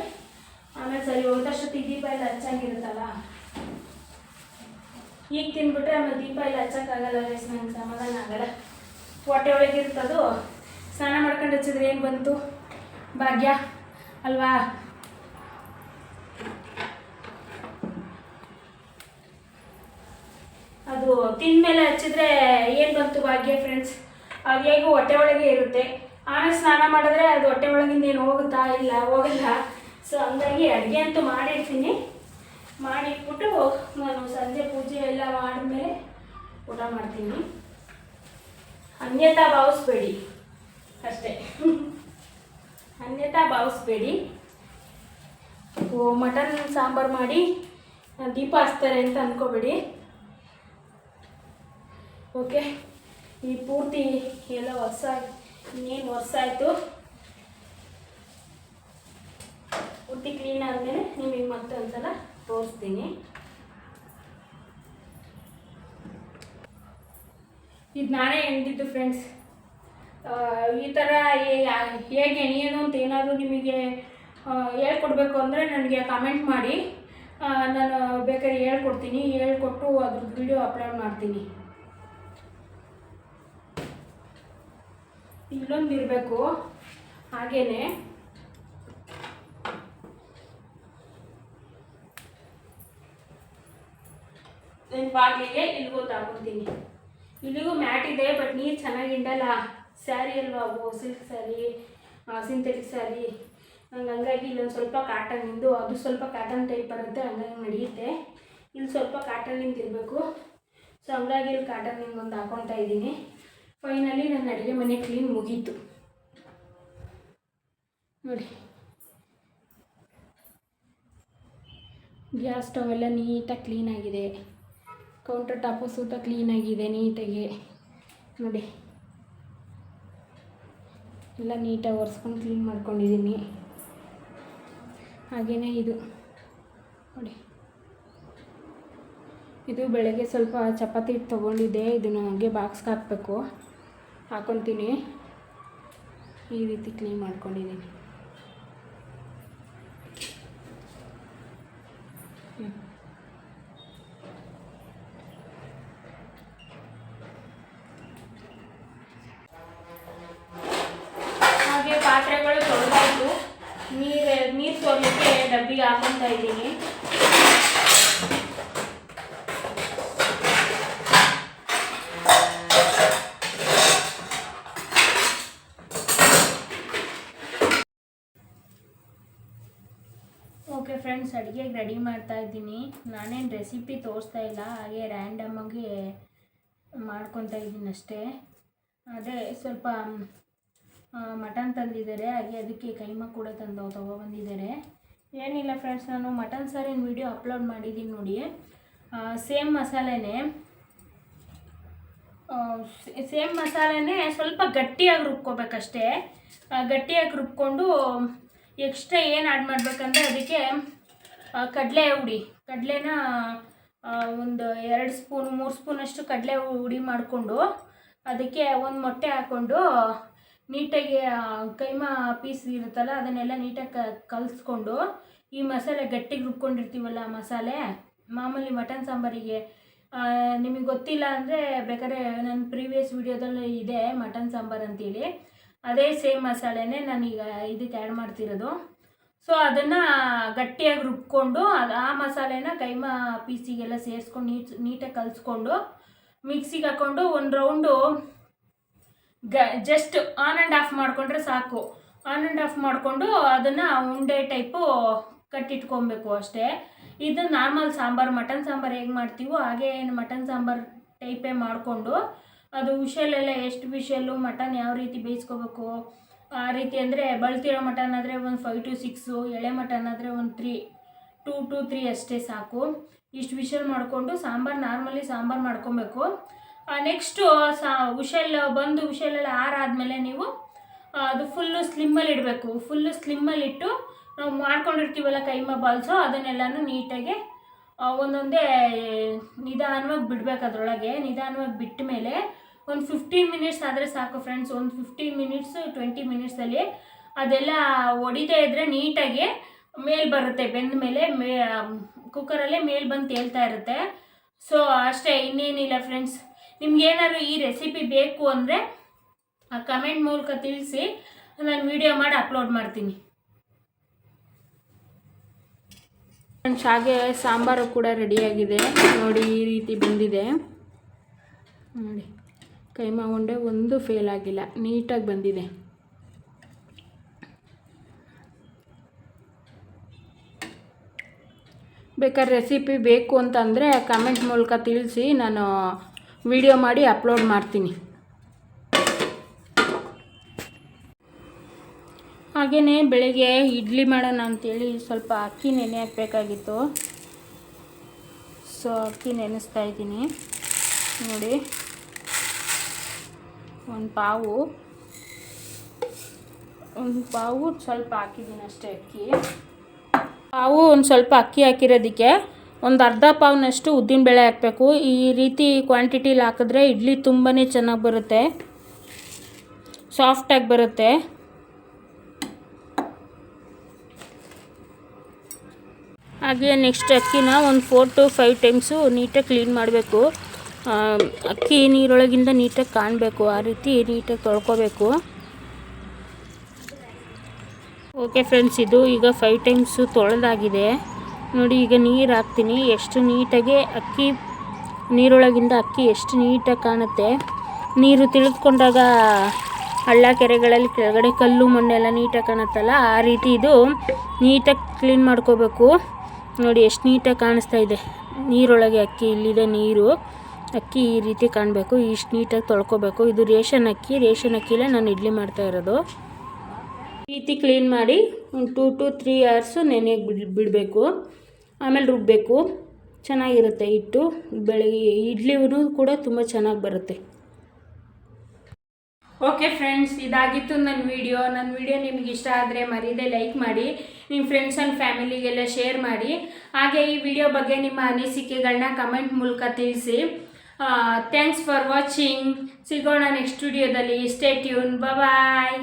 ಆಮೇಲೆ ಸರಿ ಹೋದಷ್ಟೊತ್ತಿಗೆ ದೀಪ ಎಲ್ಲ ಹಚ್ಚಂಗಿರುತ್ತಲ್ಲ? ಈಗ ತಿಂದ್ಬಿಟ್ರೆ ಆಮೇಲೆ ದೀಪ ಎಲ್ಲ ಹಚ್ಚಕ್ಕಾಗಲ್ಲ ರೈಸ್ ನಂಗೆ ಸಮಾಧಾನ ಆಗಲ್ಲ. ಹೊಟ್ಟೆ ಒಳಗೆ ಇರ್ತದು? ಸ್ನಾನ ಮಾಡ್ಕೊಂಡು ಹಚ್ಚಿದ್ರೆ ಏನು ಬಂತು? ಭಾಗ್ಯ, ಅಲ್ವಾ? ಅದು ತಿಂದ್ಮೇಲೆ ಹಚ್ಚಿದ್ರೆ ಏನು ಬಂತು ಭಾಗ್ಯ ಫ್ರೆಂಡ್ಸ್ ಅದು ಹೇಗೂ ಹೊಟ್ಟೆ ಒಳಗೆ ಇರುತ್ತೆ. ಆಮೇಲೆ ಸ್ನಾನ ಮಾಡಿದ್ರೆ ಅದು ಹೊಟ್ಟೆ ಒಳಗಿಂದ ಏನು ಹೋಗುತ್ತಾ? ಇಲ್ಲ, ಹೋಗಲ್ಲ. ಸೊ ಹಂಗಾಗಿ ಅಡುಗೆ ಅಂತೂ ಮಾಡಿರ್ತೀನಿ. ಮಾಡಿಟ್ಬಿಟ್ಟು ನಾನು ಸಂಜೆ ಪೂಜೆ ಎಲ್ಲ ಮಾಡಿದ್ಮೇಲೆ ಊಟ ಮಾಡ್ತೀನಿ. ಅನ್ಯತಾ ಭಾವಿಸ್ಬೇಡಿ. ಅಷ್ಟೇ. ಅನ್ಯತಾ ಭಾವಿಸ್ಬೇಡಿ. ಮಟನ್ ಸಾಂಬಾರು ಮಾಡಿ ದೀಪ ಹಚ್ತಾರೆ ಅಂತ ಅಂದ್ಕೋಬೇಡಿ ಓಕೆ ಈ ಪೂರ್ತಿ ಎಲ್ಲ ವರ್ಷ ಇನ್ನೇನು ವರ್ಷಾಯಿತು ಉಟ್ಟಿ ಕ್ಲೀನ್ ಆದಮೇಲೆ ನಿಮಗೆ ಮತ್ತೆ ಒಂದ್ಸಲ ತೋರಿಸ್ತೀನಿ. ಇದು ನಾನೇ ಎಂದಿದ್ದು ಫ್ರೆಂಡ್ಸ್ ಈ ಥರ ಹೇಗೆ ಎಣಿಯೋದು ಅಂತ ಏನಾದರೂ ನಿಮಗೆ ಹೇಳ್ಕೊಡ್ಬೇಕು ಅಂದರೆ ನನಗೆ ಕಮೆಂಟ್ ಮಾಡಿ. ನಾನು ಬೇಕಾದ್ರೆ ಹೇಳ್ಕೊಡ್ತೀನಿ. ಹೇಳ್ಕೊಟ್ಟು ಅದ್ರ ವಿಡಿಯೋ ಅಪ್ಲೋಡ್ ಮಾಡ್ತೀನಿ. ಇಲ್ಲೊಂದು ಇರಬೇಕು ಹಾಗೇನೆ. ನನ್ನ ಬಾಗಿಲಿಗೆ ಇಲ್ಲಿಗೂ ತಗೊಂತೀನಿ. ಇಲ್ಲಿಗೂ ಮ್ಯಾಟ್ ಇದೆ, ಬಟ್ ನೀರು ಚೆನ್ನಾಗಿ ಇಂಡಲ್ಲ ಸ್ಯಾರಿ ಅಲ್ವಾ ಅವು ಸಿಲ್ಕ್ ಸ್ಯಾರಿ ಸಿಂಥೆಟಿಕ್ ಸ್ಯಾರಿ. ಹಂಗಾಗಿ ಇಲ್ಲೊಂದು ಸ್ವಲ್ಪ ಕಾಟನ್ ನಿಂದು, ಅದು ಸ್ವಲ್ಪ ಕಾಟನ್ ಟೈಪ್ ಬರುತ್ತೆ, ಹಂಗಾಗಿ ನಡೆಯುತ್ತೆ. ಇಲ್ಲಿ ಸ್ವಲ್ಪ ಕಾಟನ್ ಇರಬೇಕು. ಸೊ ಹಂಗಾಗಿ ಇಲ್ಲಿ ಕಾಟನ್ ಒಂದು ಹಾಕೊತಾ ಇದ್ದೀನಿ. ಫೈನಲಿ ನನ್ನ ಅಡುಗೆ ಮನೆ ಕ್ಲೀನ್ ಮುಗೀತು. ನೋಡಿ. ಗ್ಯಾಸ್ ಸ್ಟವ್ ಎಲ್ಲ ನೀಟಾಗಿ ಕ್ಲೀನಾಗಿದೆ ಕೌಂಟರ್ ಟಾಪು ಸೂತ ಕ್ಲೀನಾಗಿದೆ ನೀಟಾಗಿ. ನೋಡಿ. ಎಲ್ಲ ನೀಟಾಗಿ ಒರೆಸ್ಕೊಂಡು ಕ್ಲೀನ್ ಮಾಡ್ಕೊಂಡಿದ್ದೀನಿ. ಹಾಗೆಯೇ ಇದು. ನೋಡಿ. ಇದು ಬೆಳಗ್ಗೆ ಸ್ವಲ್ಪ ಚಪಾತಿ ತೊಗೊಂಡಿದ್ದೆ. ಇದನ್ನು ಹಾಗೆ ಬಾಕ್ಸ್ಗೆ ಹಾಕಬೇಕು. ಹಾಕೊತೀನಿ. ಈ ರೀತಿ ಕ್ಲೀನ್ ಮಾಡ್ಕೊಂಡಿದ್ದೀನಿ. ಹಾಗೆ ಪಾತ್ರೆಗಳು ತೊಳೆದು ನೀರು ನೀರು ಸೋರ್ಲಿಕ್ಕೆ ಡಬ್ಬಿಗೆ ಹಾಕೊತಾ ಇದ್ದೀನಿ. ಫ್ರೆಂಡ್ಸ್ ಅಡುಗೆಗೆ ರೆಡಿ ಮಾಡ್ತಾ ಇದ್ದೀನಿ. ನಾನೇನು ರೆಸಿಪಿ ತೋರಿಸ್ತಾ ಇಲ್ಲ, ಹಾಗೆ ರ್ಯಾಂಡಮಾಗಿ ಮಾಡ್ಕೊತಾ ಇದ್ದೀನಿ ಅಷ್ಟೇ. ಅದೇ ಸ್ವಲ್ಪ ಮಟನ್ ತಂದಿದ್ದಾರೆ, ಹಾಗೆ ಅದಕ್ಕೆ ಕೈಮ ಕೂಡ ತಂದು ತೊಗೊಬಂದಿದ್ದಾರೆ. ಏನಿಲ್ಲ ಫ್ರೆಂಡ್ಸ್ ನಾನು ಮಟನ್ ಸಾರಿನ ವಿಡಿಯೋ ಅಪ್ಲೋಡ್ ಮಾಡಿದ್ದೀನಿ ನೋಡಿ. ಸೇಮ್ ಮಸಾಲೆನೇ ಸೇಮ್ ಮಸಾಲೆನೇ ಸ್ವಲ್ಪ ಗಟ್ಟಿಯಾಗಿ ರುಬ್ಕೋಬೇಕಷ್ಟೇ. ಗಟ್ಟಿಯಾಗಿ ರುಬ್ಕೊಂಡು ಎಕ್ಸ್ಟ್ರಾ ಏನು ಆ್ಯಡ್ ಮಾಡಬೇಕಂದ್ರೆ ಅದಕ್ಕೆ ಕಡಲೆ ಹುಡಿ. ಕಡಲೆನ ಒಂದು ಎರಡು ಸ್ಪೂನ್, ಮೂರು ಸ್ಪೂನಷ್ಟು ಕಡಲೆ ಹುಡಿ ಮಾಡಿಕೊಂಡು ಅದಕ್ಕೆ ಒಂದು ಮೊಟ್ಟೆ ಹಾಕ್ಕೊಂಡು ನೀಟಾಗಿ ಕೈಮ ಪೀಸ್ ಇರುತ್ತಲ್ಲ, ಅದನ್ನೆಲ್ಲ ನೀಟಾಗಿ ಕಲಸ್ಕೊಂಡು ಈ ಮಸಾಲೆ ಗಟ್ಟಿಗೆ ರುಬ್ಕೊಂಡಿರ್ತೀವಲ್ಲ ಮಸಾಲೆ, ಮಾಮೂಲಿ ಮಟನ್ ಸಾಂಬಾರಿಗೆ ನಿಮಗೆ ಗೊತ್ತಿಲ್ಲ ಅಂದರೆ ಬೇಕಾದ್ರೆ ನನ್ನ ಪ್ರೀವಿಯಸ್ ವಿಡಿಯೋದಲ್ಲಿ ಇದೆ ಮಟನ್ ಸಾಂಬಾರು ಅಂತೇಳಿ. ಅದೇ ಸೇಮ್ ಮಸಾಲೆನೇ ನಾನೀಗ ಇದಕ್ಕೆ ಆ್ಯಡ್ ಮಾಡ್ತಿರೋದು. ಸೊ ಅದನ್ನು ಗಟ್ಟಿಯಾಗಿ ರುಬ್ಕೊಂಡು, ಅದು ಆ ಮಸಾಲೆನ ಕೈಮಾ ಪೀಸಿಗೆಲ್ಲ ಸೇರಿಸ್ಕೊಂಡು, ನೀಟ್, ನೀಟಾಗಿ ಕಲಿಸ್ಕೊಂಡು, ಮಿಕ್ಸಿಗೆ ಹಾಕ್ಕೊಂಡು ಒಂದು ರೌಂಡು ಗ ಜಸ್ಟ್ ಆನ್ ಆ್ಯಂಡ್ ಆಫ್ ಮಾಡಿಕೊಂಡ್ರೆ ಸಾಕು. ಆನ್ ಆ್ಯಂಡ್ ಆಫ್ ಮಾಡಿಕೊಂಡು ಅದನ್ನು ಉಂಡೆ ಟೈಪು ಕಟ್ಟಿಟ್ಕೊಬೇಕು ಅಷ್ಟೇ. ಇದು ನಾರ್ಮಲ್ ಸಾಂಬಾರು, ಮಟನ್ ಸಾಂಬಾರು ಹೇಗೆ ಮಾಡ್ತೀವೋ ಹಾಗೆ ಮಟನ್ ಸಾಂಬಾರು ಟೈಪೇ ಮಾಡಿಕೊಂಡು, ಅದು ವಿಷಲೆಲ್ಲ ಎಷ್ಟು ವಿಷಲ್ಲು, ಮಟನ್ ಯಾವ ರೀತಿ ಬೇಯಿಸ್ಕೋಬೇಕು ಆ ರೀತಿ ಅಂದರೆ ಬಳ್ತಿರೋ ಮಟನ್ ಆದರೆ ಒಂದು ಫೈವ್ ಟು ಸಿಕ್ಸು ಎಳೆ ಮಟನ್ ಆದರೆ ಒಂದು ತ್ರೀ ಟೂ ಟು ತ್ರೀ ಅಷ್ಟೇ ಸಾಕು. ಇಷ್ಟು ವಿಷಲ್ ಮಾಡಿಕೊಂಡು ಸಾಂಬಾರು ನಾರ್ಮಲಿ ಸಾಂಬಾರು ಮಾಡ್ಕೊಬೇಕು. ನೆಕ್ಸ್ಟು ಸಾ ಉಷಲ್ ಬಂದು ವಿಷಲೆಲ್ಲ ಆರಾದಮೇಲೆ ನೀವು ಅದು ಫುಲ್ಲು ಸ್ಲಿಮ್ಮಲ್ಲಿ ಇಡಬೇಕು. ಫುಲ್ಲು ಸ್ಲಿಮ್ಮಲ್ಲಿ ಇಟ್ಟು ನಾವು ಮಾಡ್ಕೊಂಡಿರ್ತೀವಲ್ಲ ಕೈಮಾ ಬಾಲ್ಸು ಅದನ್ನೆಲ್ಲನೂ ನೀಟಾಗಿ ಒಂದೊಂದೇ ನಿಧಾನವಾಗಿ ಬಿಡಬೇಕು ಅದರೊಳಗೆ. ನಿಧಾನವಾಗಿ ಬಿಟ್ಟ ಮೇಲೆ ಒಂದು ಫಿಫ್ಟೀನ್ ಮಿನಿಟ್ಸ್ ಆದರೆ ಸಾಕು ಫ್ರೆಂಡ್ಸ್ ಒಂದು ಫಿಫ್ಟೀನ್ ಮಿನಿಟ್ಸು ಟ್ವೆಂಟಿ ಮಿನಿಟ್ಸಲ್ಲಿ ಅದೆಲ್ಲ ಹೊಡಿತಾ ಇದ್ದರೆ ನೀಟಾಗಿ ಮೇಲ್ ಬರುತ್ತೆ. ಬೆಂದ ಮೇಲೆ ಮೇ ಕುಕ್ಕರಲ್ಲೇ ಮೇಲ್ ಬಂದು ತೇಳ್ತಾ ಇರುತ್ತೆ. ಸೊ ಅಷ್ಟೇ, ಇನ್ನೇನಿಲ್ಲ ಫ್ರೆಂಡ್ಸ್ ನಿಮ್ಗೇನಾದ್ರು ಈ ರೆಸಿಪಿ ಬೇಕು ಅಂದರೆ ಆ ಕಮೆಂಟ್ ಮೂಲಕ ತಿಳಿಸಿ. ನಾನು ವಿಡಿಯೋ ಮಾಡಿ ಅಪ್ಲೋಡ್ ಮಾಡ್ತೀನಿ. ಫ್ರೆಂಡ್ಸ್ ಹಾಗೆ ಸಾಂಬಾರು ಕೂಡ ರೆಡಿಯಾಗಿದೆ ನೋಡಿ, ಈ ರೀತಿ ಬಂದಿದೆ. ನೋಡಿ. ಕೈಮಾ ಉಂಡೆ ಒಂದು ಫೇಲ್ ಆಗಿಲ್ಲ. ನೀಟಾಗಿ ಬಂದಿದೆ. ಬೇಕಾದ್ರೆ ರೆಸಿಪಿ ಬೇಕು ಅಂತಂದರೆ ಕಮೆಂಟ್ ಮೂಲಕ ತಿಳಿಸಿ ನಾನು ವಿಡಿಯೋ ಮಾಡಿ ಅಪ್ಲೋಡ್ ಮಾಡ್ತೀನಿ. ಹಾಗೆಯೇ ಬೆಳಿಗ್ಗೆ ಇಡ್ಲಿ ಮಾಡೋಣ ಅಂತೇಳಿ ಸ್ವಲ್ಪ ಅಕ್ಕಿ ನೆನೆ ಹಾಕಬೇಕಾಗಿತ್ತು. ಸೊ ಅಕ್ಕಿ ನೆನೆಸ್ತಾ ಇದ್ದೀನಿ. ನೋಡಿ. ಒಂದು ಪಾವು ಒಂದು ಪಾವು ಸ್ವಲ್ಪ ಹಾಕಿದ್ದೀನಿ ಅಷ್ಟೇ ಅಕ್ಕಿ. ಪಾವು ಒಂದು ಸ್ವಲ್ಪ ಅಕ್ಕಿ ಹಾಕಿರೋದಕ್ಕೆ ಒಂದು ಅರ್ಧ ಪಾವ್ನಷ್ಟು ಉದ್ದಿನಬೇಳೆ ಹಾಕಬೇಕು. ಈ ರೀತಿ ಕ್ವಾಂಟಿಟಿಲಿ ಹಾಕಿದ್ರೆ ಇಡ್ಲಿ ತುಂಬಾ ಚೆನ್ನಾಗಿ ಬರುತ್ತೆ. ಸಾಫ್ಟಾಗಿ ಬರುತ್ತೆ. ಹಾಗೆ ನೆಕ್ಸ್ಟ್ ಅಕ್ಕಿನ ಒಂದು ಫೋರ್ ಟು ಫೈವ್ ಟೈಮ್ಸು ನೀಟಾಗಿ ಕ್ಲೀನ್ ಮಾಡಬೇಕು. ಅಕ್ಕಿ ನೀರೊಳಗಿಂದ ನೀಟಾಗಿ ಕಾಣಬೇಕು. ಆ ರೀತಿ ನೀಟಾಗಿ ತೊಳ್ಕೊಬೇಕು. ಓಕೆ ಫ್ರೆಂಡ್ಸ್, ಇದು ಈಗ ಫೈವ್ ಟೈಮ್ಸು ತೊಳೆದಾಗಿದೆ. ನೋಡಿ, ಈಗ ನೀರು ಹಾಕ್ತೀನಿ. ಎಷ್ಟು ನೀಟಾಗಿ ಅಕ್ಕಿ, ನೀರೊಳಗಿಂದ ಅಕ್ಕಿ ಎಷ್ಟು ನೀಟಾಗಿ ಕಾಣುತ್ತೆ. ನೀರು ತಿಳಿದುಕೊಂಡಾಗ ಹಳ್ಳ ಕೆರೆಗಳಲ್ಲಿ ಕೆಳಗಡೆ ಕಲ್ಲು, ಮಣ್ಣೆಲ್ಲ ನೀಟಾಗಿ ಕಾಣುತ್ತಲ್ಲ, ಆ ರೀತಿ ಇದು ನೀಟಾಗಿ ಕ್ಲೀನ್ ಮಾಡ್ಕೋಬೇಕು. ನೋಡಿ, ಎಷ್ಟು ನೀಟಾಗಿ ಕಾಣಿಸ್ತಾ ಇದೆ. ನೀರೊಳಗೆ ಅಕ್ಕಿ ಇಲ್ಲಿದೆ, ನೀರು. ಅಕ್ಕಿ ಈ ರೀತಿ ಕಾಣಬೇಕು, ಇಷ್ಟು ನೀಟಾಗಿ ತೊಳ್ಕೊಬೇಕು. ಇದು ರೇಷನ್ ಅಕ್ಕಿ, ರೇಷನ್ ಅಕ್ಕಿಲೇ ನಾನು ಇಡ್ಲಿ ಮಾಡ್ತಾ ಇರೋದು. ರೀತಿ ಕ್ಲೀನ್ ಮಾಡಿ ಒಂದು ಟೂ ಟು ತ್ರೀ ಅವರ್ಸು ನೆನೆಗೆ ಬಿಡ್, ಬಿಡಬೇಕು. ಆಮೇಲೆ ರುಬ್ಬಬೇಕು ಚೆನ್ನಾಗಿರುತ್ತೆ ಹಿಟ್ಟು, ಬೆಳಗ್ಗೆ ಇಡ್ಲಿನೂ ಕೂಡ ತುಂಬ ಚೆನ್ನಾಗಿ ಬರುತ್ತೆ. ಓಕೆ ಫ್ರೆಂಡ್ಸ್, ಇದಾಗಿತ್ತು ನನ್ನ ವಿಡಿಯೋ. ನನ್ನ ವಿಡಿಯೋ ನಿಮ್ಗೆ ಇಷ್ಟ ಆದರೆ ಮರೀದೇ ಲೈಕ್ ಮಾಡಿ, ನಿಮ್ಮ ಫ್ರೆಂಡ್ಸ್ ಆ್ಯಂಡ್ ಫ್ಯಾಮಿಲಿಗೆಲ್ಲ ಶೇರ್ ಮಾಡಿ. ಹಾಗೆ ಈ ವಿಡಿಯೋ ಬಗ್ಗೆ ನಿಮ್ಮ ಅನಿಸಿಕೆಗಳನ್ನ ಕಮೆಂಟ್ ಮೂಲಕ ತಿಳಿಸಿ. ಥ್ಯಾಂಕ್ಸ್ ಫಾರ್ ವಾಚಿಂಗ್ ಸಿಗೋಣ ನೆಕ್ಸ್ಟ್ ವಿಡಿಯೋದಲ್ಲಿ ಸ್ಟೇ ಟ್ಯೂನ್ ಬಾಯ್